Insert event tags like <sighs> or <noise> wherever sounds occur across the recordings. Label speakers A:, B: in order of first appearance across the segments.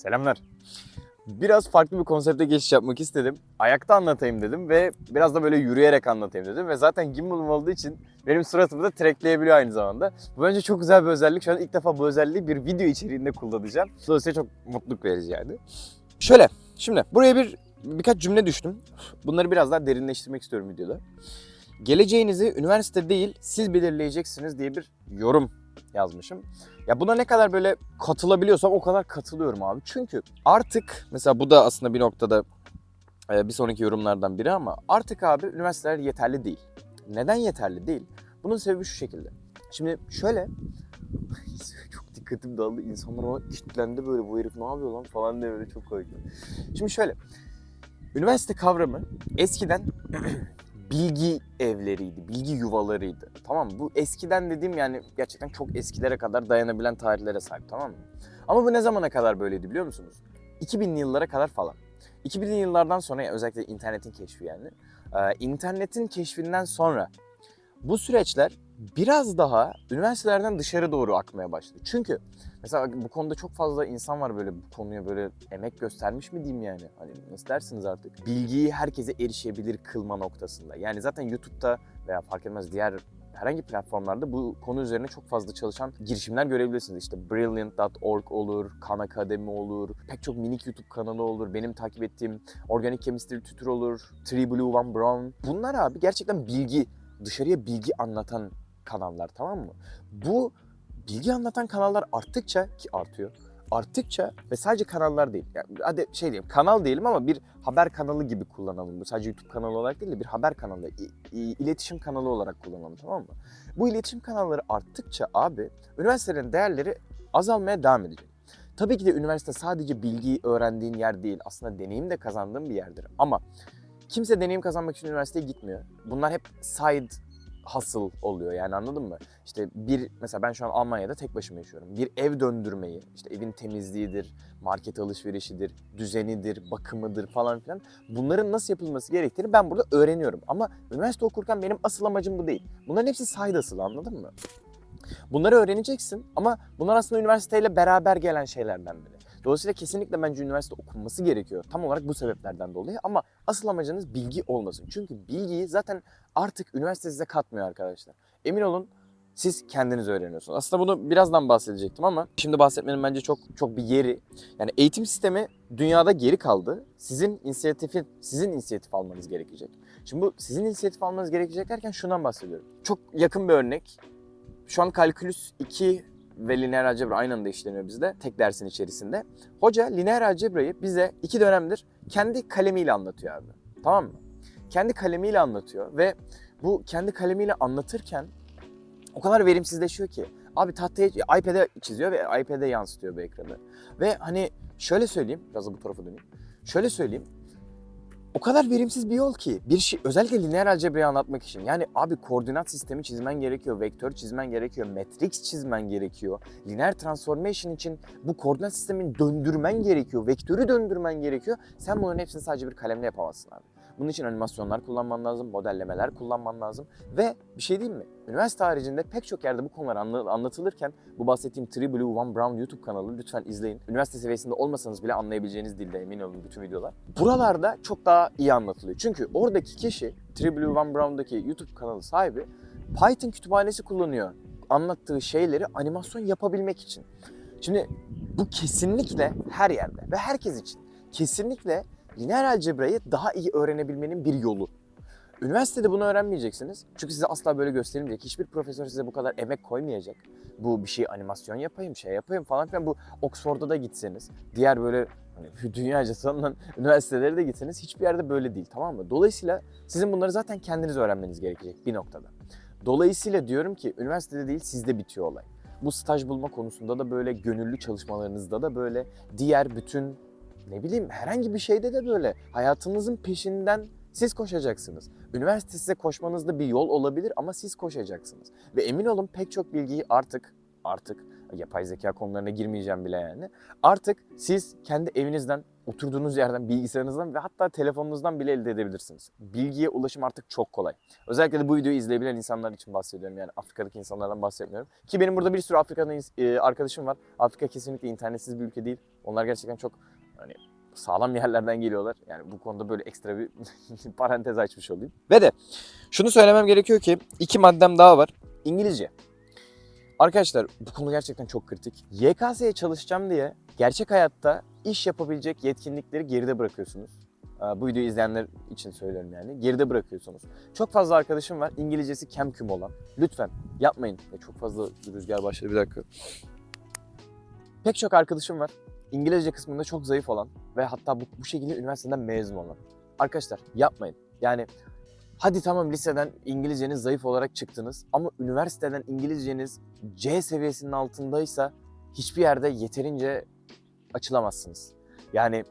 A: Selamlar. Biraz farklı bir konsepte geçiş yapmak istedim. Ayakta anlatayım dedim ve biraz da böyle yürüyerek anlatayım dedim. Ve zaten gimbal'ım olduğu için benim suratımı da trackleyebiliyor aynı zamanda. Bu bence çok güzel bir özellik. Şu an ilk defa bu özelliği bir video içeriğinde kullanacağım. Dolayısıyla çok mutluluk verici yani. Şöyle, şimdi buraya bir birkaç cümle düştüm. Bunları biraz daha derinleştirmek istiyorum videoda. Geleceğinizi üniversite değil siz belirleyeceksiniz diye bir yorum yazmışım. Ya buna ne kadar böyle katılabiliyorsam o kadar katılıyorum abi. Çünkü artık mesela bu da aslında bir noktada e, bir sonraki yorumlardan biri ama artık abi üniversiteler yeterli değil. Neden yeterli değil? Bunun sebebi şu şekilde. Şimdi şöyle <laughs> çok dikkatim dağıldı. İnsanlar ona kilitlendi böyle bu herif ne yapıyor lan falan diye böyle çok komik. Şimdi şöyle. Üniversite kavramı eskiden <clears throat> bilgi evleriydi, bilgi yuvalarıydı. Tamam mı? Bu eskiden dediğim yani gerçekten çok eskilere kadar dayanabilen tarihlere sahip tamam mı? Ama bu ne zamana kadar böyleydi biliyor musunuz? 2000'li yıllara kadar falan. 2000'li yıllardan sonra özellikle internetin keşfi yani. İnternetin keşfinden sonra bu süreçler biraz daha üniversitelerden dışarı doğru akmaya başladı. Çünkü mesela bu konuda çok fazla insan var böyle bu konuya böyle emek göstermiş mi diyeyim yani. Hani nasıl dersiniz artık? Bilgiyi herkese erişebilir kılma noktasında. Yani zaten YouTube'da veya fark etmez diğer herhangi platformlarda bu konu üzerine çok fazla çalışan girişimler görebilirsiniz. İşte Brilliant.org olur, Khan Akademi olur, pek çok minik YouTube kanalı olur, benim takip ettiğim Organic Chemistry Tutor olur, Tree Blue One Brown. Bunlar abi gerçekten bilgi, dışarıya bilgi anlatan kanallar tamam mı? Bu bilgi anlatan kanallar arttıkça ki artıyor. Arttıkça ve sadece kanallar değil. Yani hadi şey diyeyim kanal diyelim ama bir haber kanalı gibi kullanalım. Bu sadece YouTube kanalı olarak değil de bir haber kanalı, iletişim kanalı olarak kullanalım tamam mı? Bu iletişim kanalları arttıkça abi üniversitelerin değerleri azalmaya devam edecek. Tabii ki de üniversite sadece bilgiyi öğrendiğin yer değil. Aslında deneyim de kazandığın bir yerdir. Ama kimse deneyim kazanmak için üniversiteye gitmiyor. Bunlar hep side hustle oluyor yani anladın mı? İşte bir mesela ben şu an Almanya'da tek başıma yaşıyorum. Bir ev döndürmeyi, işte evin temizliğidir, market alışverişidir, düzenidir, bakımıdır falan filan. Bunların nasıl yapılması gerektiğini ben burada öğreniyorum. Ama üniversite okurken benim asıl amacım bu değil. Bunların hepsi side hustle anladın mı? Bunları öğreneceksin ama bunlar aslında üniversiteyle beraber gelen şeylerden biri. Dolayısıyla kesinlikle bence üniversite okunması gerekiyor. Tam olarak bu sebeplerden dolayı ama asıl amacınız bilgi olmasın. Çünkü bilgiyi zaten artık üniversite size katmıyor arkadaşlar. Emin olun siz kendiniz öğreniyorsunuz. Aslında bunu birazdan bahsedecektim ama şimdi bahsetmenin bence çok çok bir yeri. Yani eğitim sistemi dünyada geri kaldı. Sizin inisiyatifi sizin inisiyatif almanız gerekecek. Şimdi bu sizin inisiyatif almanız gerekecek derken şundan bahsediyorum. Çok yakın bir örnek. Şu an kalkülüs 2 ve lineer algebra aynı anda işleniyor bizde tek dersin içerisinde. Hoca lineer algebrayı bize iki dönemdir kendi kalemiyle anlatıyor abi. Tamam mı? Kendi kalemiyle anlatıyor ve bu kendi kalemiyle anlatırken o kadar verimsizleşiyor ki. Abi tahtaya iPad'e çiziyor ve iPad'e yansıtıyor bu ekranı. Ve hani şöyle söyleyeyim, biraz da bu tarafa döneyim. Şöyle söyleyeyim. O kadar verimsiz bir yol ki bir şey özellikle lineer algebrayı anlatmak için. Yani abi koordinat sistemi çizmen gerekiyor, vektör çizmen gerekiyor, matrix çizmen gerekiyor. Lineer transformation için bu koordinat sistemini döndürmen gerekiyor, vektörü döndürmen gerekiyor. Sen bunların hepsini sadece bir kalemle yapamazsın abi. Bunun için animasyonlar kullanman lazım, modellemeler kullanman lazım. Ve bir şey diyeyim mi? Üniversite haricinde pek çok yerde bu konular anla- anlatılırken bu bahsettiğim Three Blue One Brown YouTube kanalı lütfen izleyin. Üniversite seviyesinde olmasanız bile anlayabileceğiniz dilde emin olun bütün videolar. Buralarda çok daha iyi anlatılıyor. Çünkü oradaki kişi Three Blue One Brown'daki YouTube kanalı sahibi Python kütüphanesi kullanıyor. Anlattığı şeyleri animasyon yapabilmek için. Şimdi bu kesinlikle her yerde ve herkes için kesinlikle lineer algebrayı daha iyi öğrenebilmenin bir yolu. Üniversitede bunu öğrenmeyeceksiniz. Çünkü size asla böyle gösterilmeyecek. Hiçbir profesör size bu kadar emek koymayacak. Bu bir şey animasyon yapayım, şey yapayım falan filan. Bu Oxford'a da gitseniz, diğer böyle hani <laughs> dünyaca tanınan üniversitelere de gitseniz hiçbir yerde böyle değil tamam mı? Dolayısıyla sizin bunları zaten kendiniz öğrenmeniz gerekecek bir noktada. Dolayısıyla diyorum ki üniversitede değil sizde bitiyor olay. Bu staj bulma konusunda da böyle, gönüllü çalışmalarınızda da böyle, diğer bütün ne bileyim herhangi bir şeyde de böyle. Hayatınızın peşinden siz koşacaksınız. Üniversite size koşmanızda bir yol olabilir ama siz koşacaksınız. Ve emin olun pek çok bilgiyi artık artık yapay zeka konularına girmeyeceğim bile yani. Artık siz kendi evinizden oturduğunuz yerden, bilgisayarınızdan ve hatta telefonunuzdan bile elde edebilirsiniz. Bilgiye ulaşım artık çok kolay. Özellikle de bu videoyu izleyebilen insanlar için bahsediyorum. Yani Afrika'daki insanlardan bahsetmiyorum. Ki benim burada bir sürü Afrika'da ins- e, arkadaşım var. Afrika kesinlikle internetsiz bir ülke değil. Onlar gerçekten çok hani sağlam yerlerden geliyorlar. Yani bu konuda böyle ekstra bir <laughs> parantez açmış olayım. Ve de şunu söylemem gerekiyor ki iki maddem daha var. İngilizce. Arkadaşlar bu konu gerçekten çok kritik. YKS'ye çalışacağım diye gerçek hayatta iş yapabilecek yetkinlikleri geride bırakıyorsunuz. Ee, Bu videoyu izleyenler için söylüyorum yani. Geride bırakıyorsunuz. Çok fazla arkadaşım var İngilizcesi kem küm olan. Lütfen yapmayın. Ya çok fazla rüzgar başladı bir dakika. Pek çok arkadaşım var. İngilizce kısmında çok zayıf olan ve hatta bu, bu şekilde üniversiteden mezun olan. Arkadaşlar yapmayın. Yani hadi tamam liseden İngilizceniz zayıf olarak çıktınız ama üniversiteden İngilizceniz C seviyesinin altındaysa hiçbir yerde yeterince açılamazsınız. Yani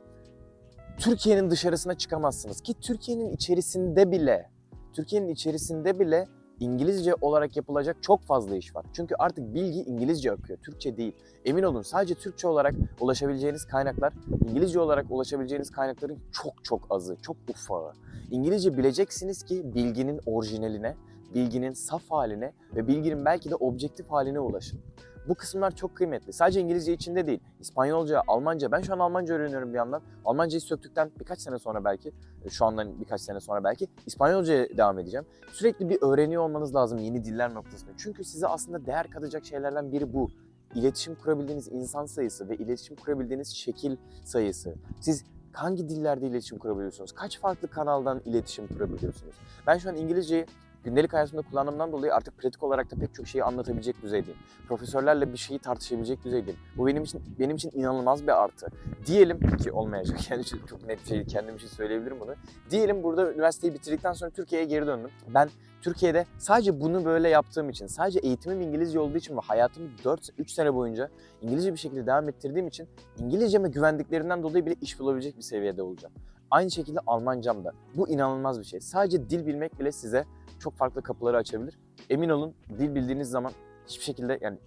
A: Türkiye'nin dışarısına çıkamazsınız ki Türkiye'nin içerisinde bile Türkiye'nin içerisinde bile İngilizce olarak yapılacak çok fazla iş var. Çünkü artık bilgi İngilizce akıyor, Türkçe değil. Emin olun sadece Türkçe olarak ulaşabileceğiniz kaynaklar, İngilizce olarak ulaşabileceğiniz kaynakların çok çok azı, çok ufağı. İngilizce bileceksiniz ki bilginin orijinaline, bilginin saf haline ve bilginin belki de objektif haline ulaşın. Bu kısımlar çok kıymetli. Sadece İngilizce içinde değil. İspanyolca, Almanca. Ben şu an Almanca öğreniyorum bir yandan. Almancayı söktükten birkaç sene sonra belki, e, şu andan birkaç sene sonra belki İspanyolcaya devam edeceğim. Sürekli bir öğreniyor olmanız lazım yeni diller noktasında. Çünkü size aslında değer katacak şeylerden biri bu. İletişim kurabildiğiniz insan sayısı ve iletişim kurabildiğiniz şekil sayısı. Siz hangi dillerde iletişim kurabiliyorsunuz? Kaç farklı kanaldan iletişim kurabiliyorsunuz? Ben şu an İngilizceyi gündelik hayatımda kullandığımdan dolayı artık pratik olarak da pek çok şeyi anlatabilecek düzeydeyim. Profesörlerle bir şeyi tartışabilecek düzeydeyim. Bu benim için benim için inanılmaz bir artı. Diyelim ki olmayacak. <laughs> Yani çok, net şey kendim için söyleyebilirim bunu. Diyelim burada üniversiteyi bitirdikten sonra Türkiye'ye geri döndüm. Ben Türkiye'de sadece bunu böyle yaptığım için, sadece eğitimim İngilizce olduğu için ve hayatımı 4 3 sene boyunca İngilizce bir şekilde devam ettirdiğim için İngilizceme güvendiklerinden dolayı bile iş bulabilecek bir seviyede olacağım. Aynı şekilde Almancam da. Bu inanılmaz bir şey. Sadece dil bilmek bile size çok farklı kapıları açabilir. Emin olun dil bildiğiniz zaman hiçbir şekilde yani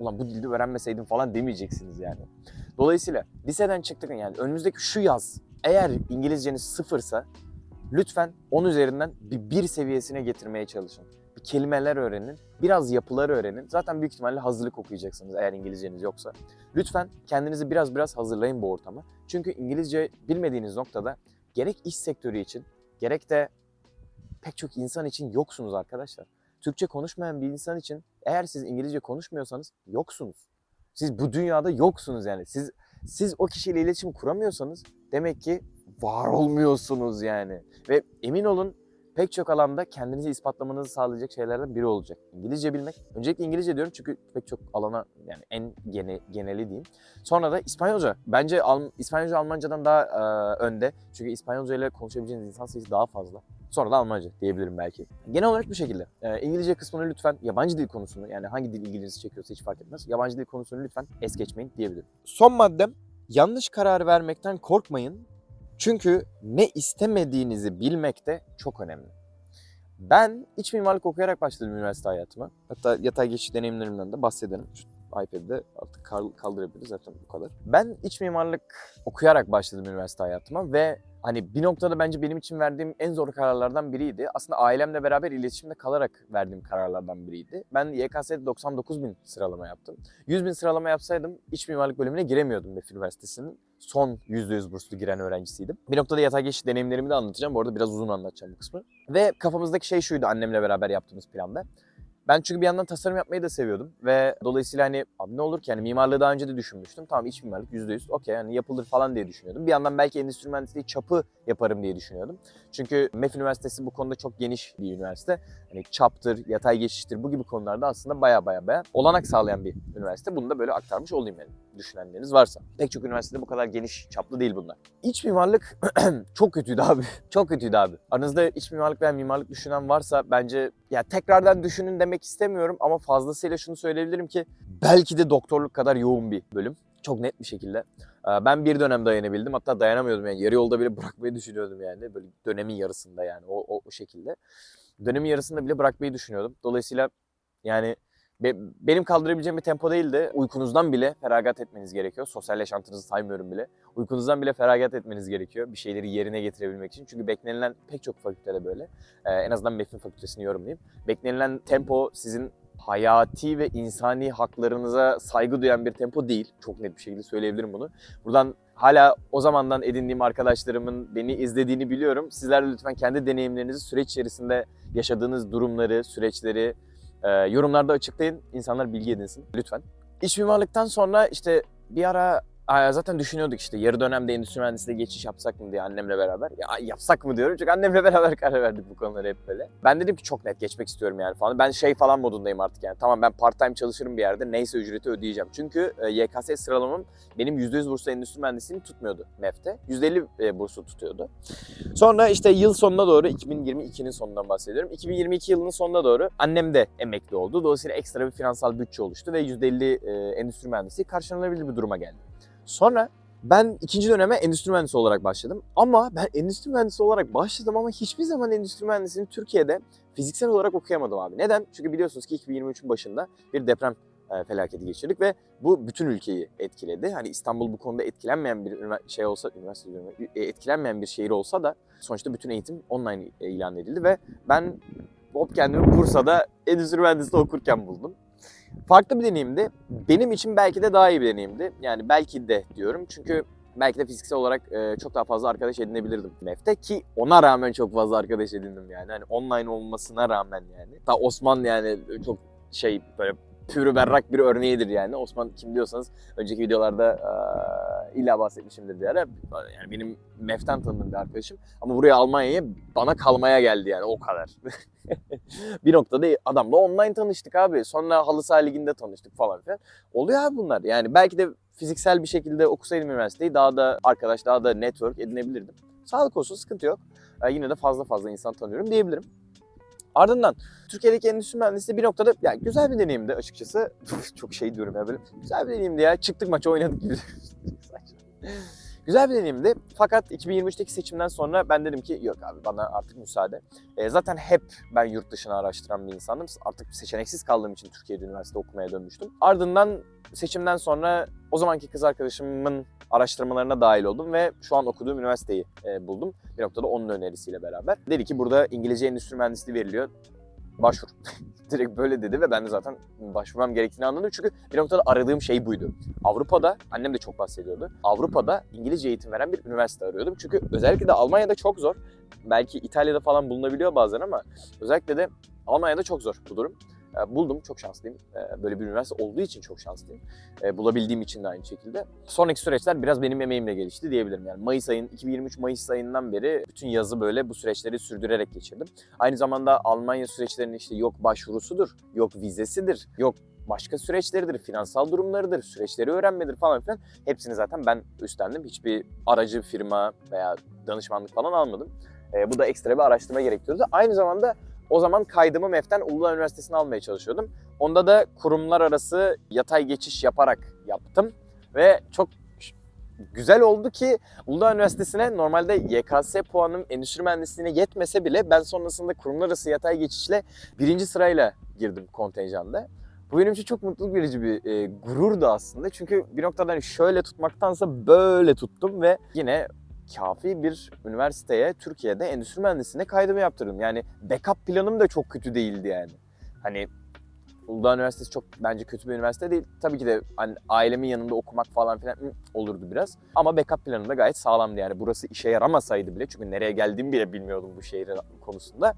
A: ulan bu dilde öğrenmeseydim falan demeyeceksiniz yani. Dolayısıyla liseden çıktık yani önümüzdeki şu yaz eğer İngilizceniz sıfırsa lütfen 10 üzerinden bir bir seviyesine getirmeye çalışın. Kelimeler öğrenin, biraz yapıları öğrenin. Zaten büyük ihtimalle hazırlık okuyacaksınız eğer İngilizceniz yoksa. Lütfen kendinizi biraz biraz hazırlayın bu ortama. Çünkü İngilizce bilmediğiniz noktada gerek iş sektörü için gerek de pek çok insan için yoksunuz arkadaşlar. Türkçe konuşmayan bir insan için eğer siz İngilizce konuşmuyorsanız yoksunuz. Siz bu dünyada yoksunuz yani. Siz siz o kişiyle iletişim kuramıyorsanız demek ki var olmuyorsunuz yani. Ve emin olun pek çok alanda kendinizi ispatlamanızı sağlayacak şeylerden biri olacak. İngilizce bilmek. Öncelikle İngilizce diyorum çünkü pek çok alana yani en gene, geneli diyeyim. Sonra da İspanyolca. Bence Al- İspanyolca Almancadan daha e, önde. Çünkü İspanyolca ile konuşabileceğiniz insan sayısı daha fazla. Sonra da Almanca diyebilirim belki. Genel olarak bu şekilde. Ee, İngilizce kısmını lütfen yabancı dil konusunu yani hangi dil ilginizi çekiyorsa hiç fark etmez. Yabancı dil konusunu lütfen es geçmeyin diyebilirim. Son maddem yanlış karar vermekten korkmayın. Çünkü ne istemediğinizi bilmek de çok önemli. Ben iç mimarlık okuyarak başladım üniversite hayatıma. Hatta yatay geçiş deneyimlerimden de bahsedelim. Şu iPad'de artık kal- kaldırabiliriz zaten bu kadar. Ben iç mimarlık okuyarak başladım üniversite hayatıma ve hani bir noktada bence benim için verdiğim en zor kararlardan biriydi. Aslında ailemle beraber iletişimde kalarak verdiğim kararlardan biriydi. Ben YKS'de 99 bin sıralama yaptım. 100 bin sıralama yapsaydım iç mimarlık bölümüne giremiyordum MEF Üniversitesi'nin. Son %100 burslu giren öğrencisiydim. Bir noktada yatay geçiş deneyimlerimi de anlatacağım. Bu arada biraz uzun anlatacağım bu kısmı. Ve kafamızdaki şey şuydu annemle beraber yaptığımız planda. Ben çünkü bir yandan tasarım yapmayı da seviyordum ve dolayısıyla hani abi ne olur ki yani mimarlığı daha önce de düşünmüştüm. Tamam iç mimarlık %100 okey yani yapılır falan diye düşünüyordum. Bir yandan belki endüstri mühendisliği çapı yaparım diye düşünüyordum. Çünkü MEF Üniversitesi bu konuda çok geniş bir üniversite. Hani çaptır, yatay geçiştir bu gibi konularda aslında baya baya baya olanak sağlayan bir üniversite. Bunu da böyle aktarmış olayım yani düşünenleriniz varsa. Pek çok üniversitede bu kadar geniş çaplı değil bunlar. İç mimarlık <clears throat> çok kötüydü abi. <laughs> Çok kötüydü abi. Aranızda iç mimarlık veya mimarlık düşünen varsa bence ya tekrardan düşünün demek istemiyorum ama fazlasıyla şunu söyleyebilirim ki belki de doktorluk kadar yoğun bir bölüm. Çok net bir şekilde. Ee, Ben bir dönem dayanabildim. Hatta dayanamıyordum yani. Yarı yolda bile <laughs> bırakmayı düşünüyordum yani. Böyle dönemin yarısında yani o, o, o şekilde. Dönemin yarısında bile bırakmayı düşünüyordum. Dolayısıyla yani be- benim kaldırabileceğim bir tempo değil de uykunuzdan bile feragat etmeniz gerekiyor. Sosyal yaşantınızı saymıyorum bile. Uykunuzdan bile feragat etmeniz gerekiyor bir şeyleri yerine getirebilmek için. Çünkü beklenilen pek çok fakültede böyle. Ee, en azından MEF'in fakültesini yorumlayayım. Beklenilen tempo sizin hayati ve insani haklarınıza saygı duyan bir tempo değil. Çok net bir şekilde söyleyebilirim bunu. Buradan hala o zamandan edindiğim arkadaşlarımın beni izlediğini biliyorum. Sizler de lütfen kendi deneyimlerinizi süreç içerisinde yaşadığınız durumları, süreçleri e, yorumlarda açıklayın. İnsanlar bilgi edinsin lütfen. İç mimarlıktan sonra işte bir ara zaten düşünüyorduk işte yarı dönemde endüstri mühendisliğine geçiş yapsak mı diye annemle beraber. Ya yapsak mı diyorum çünkü annemle <laughs> beraber karar verdik bu konuları hep böyle. Ben dedim ki çok net geçmek istiyorum yani falan. Ben şey falan modundayım artık yani. Tamam ben part time çalışırım bir yerde neyse ücreti ödeyeceğim. Çünkü e, YKS sıralamam benim %100 burslu endüstri mühendisliğini tutmuyordu MEF'te. %50 e, bursu tutuyordu. Sonra işte yıl sonuna doğru 2022'nin sonundan bahsediyorum. 2022 yılının sonuna doğru annem de emekli oldu. Dolayısıyla ekstra bir finansal bütçe oluştu ve %50 e, endüstri mühendisliği karşılanabilir bir duruma geldi. Sonra ben ikinci döneme endüstri mühendisi olarak başladım. Ama ben endüstri mühendisi olarak başladım ama hiçbir zaman endüstri mühendisliğini Türkiye'de fiziksel olarak okuyamadım abi. Neden? Çünkü biliyorsunuz ki 2023'ün başında bir deprem e, felaketi geçirdik ve bu bütün ülkeyi etkiledi. Hani İstanbul bu konuda etkilenmeyen bir şey olsa, üniversite e, etkilenmeyen bir şehir olsa da sonuçta bütün eğitim online e, ilan edildi ve ben hop kendimi Bursa'da endüstri mühendisliği okurken buldum. Farklı bir deneyimdi. Benim için belki de daha iyi bir deneyimdi. Yani belki de diyorum çünkü belki de fiziksel olarak e, çok daha fazla arkadaş edinebilirdim MEF'te ki ona rağmen çok fazla arkadaş edindim yani. Hani online olmasına rağmen yani. Ta Osman yani çok şey böyle pürü berrak bir örneğidir yani. Osman kim diyorsanız önceki videolarda e, illa bahsetmişimdir bir ara. Yani benim MEF'ten tanıdığım bir arkadaşım. Ama buraya Almanya'ya bana kalmaya geldi yani o kadar. <laughs> bir noktada adamla online tanıştık abi. Sonra halı saha liginde tanıştık falan filan. Oluyor abi bunlar. Yani belki de fiziksel bir şekilde okusaydım üniversiteyi daha da arkadaş, daha da network edinebilirdim. Sağlık olsun sıkıntı yok. Ee, yine de fazla fazla insan tanıyorum diyebilirim. Ardından Türkiye'deki endüstri mühendisliği bir noktada yani güzel bir deneyimdi açıkçası. <laughs> Çok şey diyorum ya böyle. Güzel bir deneyimdi ya. Çıktık maça oynadık <laughs> gibi. Güzel bir deneyimdi. Fakat 2023'teki seçimden sonra ben dedim ki yok abi bana artık müsaade. E, zaten hep ben yurt dışını araştıran bir insandım. Artık seçeneksiz kaldığım için Türkiye'de üniversite okumaya dönmüştüm. Ardından seçimden sonra o zamanki kız arkadaşımın araştırmalarına dahil oldum ve şu an okuduğum üniversiteyi e, buldum. Bir noktada onun önerisiyle beraber. Dedi ki burada İngilizce endüstri mühendisliği veriliyor. Başvur. <laughs> Direkt böyle dedi ve ben de zaten başvurmam gerektiğini anladım. Çünkü bir noktada aradığım şey buydu. Avrupa'da, annem de çok bahsediyordu. Avrupa'da İngilizce eğitim veren bir üniversite arıyordum. Çünkü özellikle de Almanya'da çok zor. Belki İtalya'da falan bulunabiliyor bazen ama özellikle de Almanya'da çok zor bu durum. E, buldum, çok şanslıyım. E, böyle bir üniversite olduğu için çok şanslıyım. E, bulabildiğim için de aynı şekilde. Sonraki süreçler biraz benim emeğimle gelişti diyebilirim. Yani Mayıs ayın, 2023 Mayıs ayından beri bütün yazı böyle bu süreçleri sürdürerek geçirdim. Aynı zamanda Almanya süreçlerinin işte yok başvurusudur, yok vizesidir, yok başka süreçleridir, finansal durumlarıdır, süreçleri öğrenmedir falan filan. Hepsini zaten ben üstlendim. Hiçbir aracı firma veya danışmanlık falan almadım. E, bu da ekstra bir araştırma gerektiriyordu. Aynı zamanda o zaman kaydımı MEF'ten Uludağ Üniversitesi'ne almaya çalışıyordum. Onda da kurumlar arası yatay geçiş yaparak yaptım. Ve çok güzel oldu ki Uludağ Üniversitesi'ne normalde YKS puanım endüstri mühendisliğine yetmese bile ben sonrasında kurumlar arası yatay geçişle birinci sırayla girdim kontenjanda. Bu benim için çok mutluluk verici bir e, gururdu aslında. Çünkü bir noktada hani şöyle tutmaktansa böyle tuttum ve yine kafi bir üniversiteye Türkiye'de endüstri mühendisliğine kaydımı yaptırdım. Yani backup planım da çok kötü değildi yani. Hani Uludağ Üniversitesi çok bence kötü bir üniversite değil. Tabii ki de hani ailemin yanında okumak falan filan olurdu biraz. Ama backup planım da gayet sağlamdı yani. Burası işe yaramasaydı bile çünkü nereye geldiğimi bile bilmiyordum bu şehir konusunda.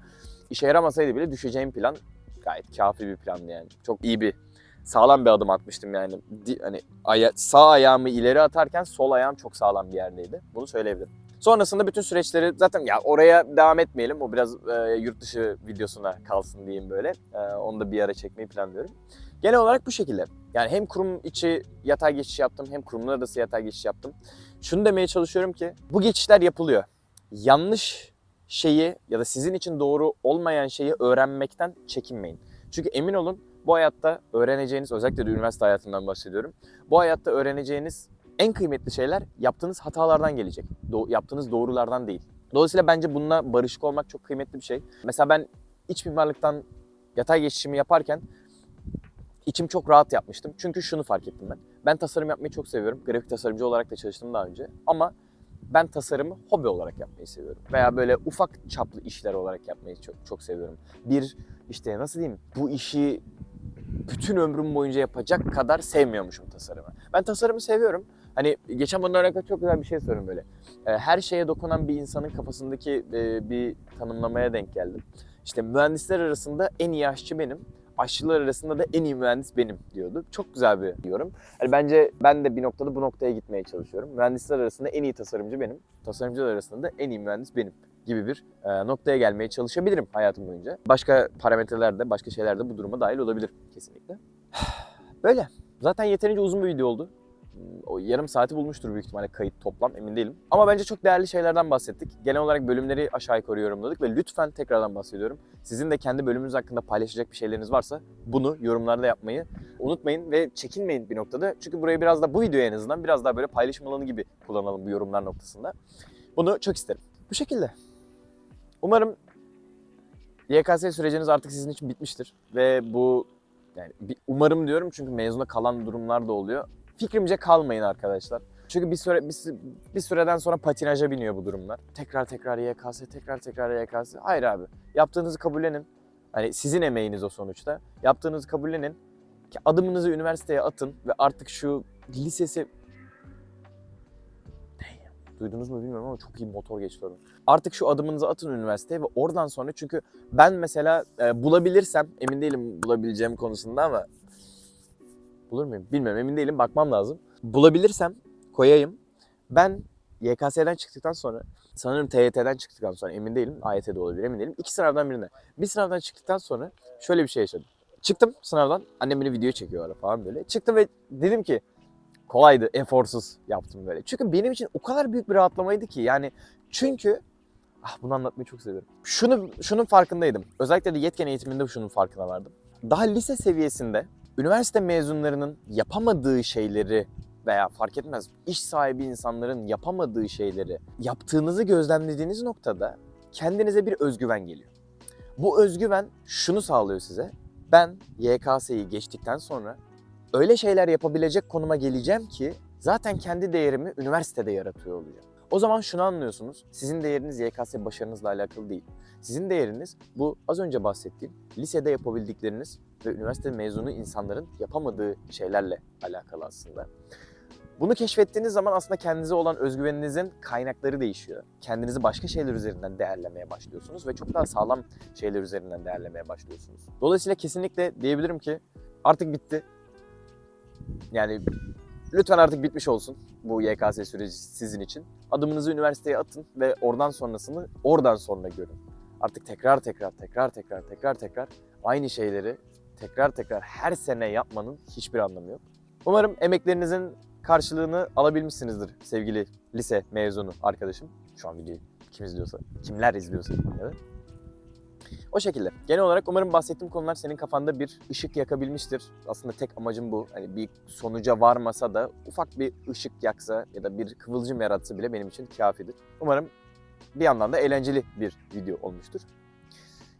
A: İşe yaramasaydı bile düşeceğim plan gayet kafi bir plandı yani. Çok iyi bir sağlam bir adım atmıştım yani. Di- hani aya- sağ ayağımı ileri atarken sol ayağım çok sağlam bir yerdeydi. Bunu söyleyebilirim. Sonrasında bütün süreçleri zaten ya oraya devam etmeyelim. O biraz e, yurt dışı videosuna kalsın diyeyim böyle. E, onu da bir ara çekmeyi planlıyorum. Genel olarak bu şekilde. Yani hem kurum içi yatay geçiş yaptım hem kurumlar arası yatay geçiş yaptım. Şunu demeye çalışıyorum ki bu geçişler yapılıyor. Yanlış şeyi ya da sizin için doğru olmayan şeyi öğrenmekten çekinmeyin. Çünkü emin olun bu hayatta öğreneceğiniz, özellikle de üniversite hayatından bahsediyorum. Bu hayatta öğreneceğiniz en kıymetli şeyler yaptığınız hatalardan gelecek. Do- yaptığınız doğrulardan değil. Dolayısıyla bence bununla barışık olmak çok kıymetli bir şey. Mesela ben iç mimarlıktan yatay geçişimi yaparken içim çok rahat yapmıştım. Çünkü şunu fark ettim ben. Ben tasarım yapmayı çok seviyorum. Grafik tasarımcı olarak da çalıştım daha önce. Ama ben tasarımı hobi olarak yapmayı seviyorum. Veya böyle ufak çaplı işler olarak yapmayı çok, çok seviyorum. Bir işte nasıl diyeyim bu işi bütün ömrüm boyunca yapacak kadar sevmiyormuşum tasarımı. Ben tasarımı seviyorum. Hani geçen bununla alakalı çok güzel bir şey söyleyeyim böyle. Ee, Her şeye dokunan bir insanın kafasındaki e, bir tanımlamaya denk geldim. İşte mühendisler arasında en iyi aşçı benim. Aşçılar arasında da en iyi mühendis benim diyordu. Çok güzel bir yorum. Yani bence ben de bir noktada bu noktaya gitmeye çalışıyorum. Mühendisler arasında en iyi tasarımcı benim. Tasarımcılar arasında da en iyi mühendis benim gibi bir e, noktaya gelmeye çalışabilirim hayatım boyunca. Başka parametrelerde, başka şeyler de bu duruma dahil olabilir kesinlikle. <sighs> Böyle. Zaten yeterince uzun bir video oldu. O yarım saati bulmuştur büyük ihtimalle kayıt toplam emin değilim. Ama bence çok değerli şeylerden bahsettik. Genel olarak bölümleri aşağı yukarı yorumladık ve lütfen tekrardan bahsediyorum. Sizin de kendi bölümünüz hakkında paylaşacak bir şeyleriniz varsa bunu yorumlarda yapmayı unutmayın ve çekinmeyin bir noktada. Çünkü burayı biraz da bu videoya en azından biraz daha böyle paylaşım alanı gibi kullanalım bu yorumlar noktasında. Bunu çok isterim. Bu şekilde. Umarım YKS süreciniz artık sizin için bitmiştir ve bu yani umarım diyorum çünkü mezuna kalan durumlar da oluyor. Fikrimce kalmayın arkadaşlar. Çünkü bir süre bir, bir süreden sonra patinaja biniyor bu durumlar. Tekrar tekrar YKS, tekrar tekrar YKS. Hayır abi. Yaptığınızı kabullenin. Hani sizin emeğiniz o sonuçta. Yaptığınızı kabullenin. Ki adımınızı üniversiteye atın ve artık şu lisesi Duydunuz mu bilmiyorum ama çok iyi motor geçti. Artık şu adımınızı atın üniversiteye ve oradan sonra çünkü ben mesela e, bulabilirsem emin değilim bulabileceğim konusunda ama bulur muyum bilmiyorum emin değilim bakmam lazım. Bulabilirsem koyayım. Ben YKS'den çıktıktan sonra sanırım TYT'den çıktıktan sonra emin değilim. AYT'de olabilir emin değilim. İki sınavdan birine. Bir sınavdan çıktıktan sonra şöyle bir şey yaşadım. Çıktım sınavdan. Annem beni video çekiyor falan böyle. Çıktım ve dedim ki kolaydı, eforsuz yaptım böyle. Çünkü benim için o kadar büyük bir rahatlamaydı ki yani çünkü ah bunu anlatmayı çok seviyorum. Şunu şunun farkındaydım. Özellikle de yetken eğitiminde şunun farkına vardım. Daha lise seviyesinde üniversite mezunlarının yapamadığı şeyleri veya fark etmez iş sahibi insanların yapamadığı şeyleri yaptığınızı gözlemlediğiniz noktada kendinize bir özgüven geliyor. Bu özgüven şunu sağlıyor size. Ben YKS'yi geçtikten sonra öyle şeyler yapabilecek konuma geleceğim ki zaten kendi değerimi üniversitede yaratıyor olacağım. O zaman şunu anlıyorsunuz. Sizin değeriniz YKS başarınızla alakalı değil. Sizin değeriniz bu az önce bahsettiğim lisede yapabildikleriniz ve üniversite mezunu insanların yapamadığı şeylerle alakalı aslında. Bunu keşfettiğiniz zaman aslında kendinize olan özgüveninizin kaynakları değişiyor. Kendinizi başka şeyler üzerinden değerlemeye başlıyorsunuz ve çok daha sağlam şeyler üzerinden değerlemeye başlıyorsunuz. Dolayısıyla kesinlikle diyebilirim ki artık bitti. Yani lütfen artık bitmiş olsun bu YKS süreci sizin için. Adımınızı üniversiteye atın ve oradan sonrasını oradan sonra görün. Artık tekrar tekrar tekrar tekrar tekrar tekrar aynı şeyleri tekrar tekrar her sene yapmanın hiçbir anlamı yok. Umarım emeklerinizin karşılığını alabilmişsinizdir sevgili lise mezunu arkadaşım. Şu an videoyu kim izliyorsa, kimler izliyorsa. Evet. O şekilde. Genel olarak umarım bahsettiğim konular senin kafanda bir ışık yakabilmiştir. Aslında tek amacım bu. Hani bir sonuca varmasa da ufak bir ışık yaksa ya da bir kıvılcım yaratsa bile benim için kafidir. Umarım bir yandan da eğlenceli bir video olmuştur.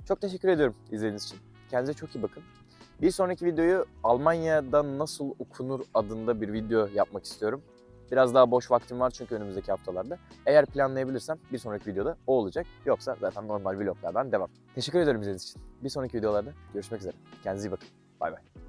A: Çok teşekkür ediyorum izlediğiniz için. Kendinize çok iyi bakın. Bir sonraki videoyu Almanya'da nasıl okunur adında bir video yapmak istiyorum. Biraz daha boş vaktim var çünkü önümüzdeki haftalarda. Eğer planlayabilirsem bir sonraki videoda o olacak. Yoksa zaten normal vloglardan devam. Teşekkür ederim izlediğiniz için. Bir sonraki videolarda görüşmek üzere. Kendinize iyi bakın. Bay bay.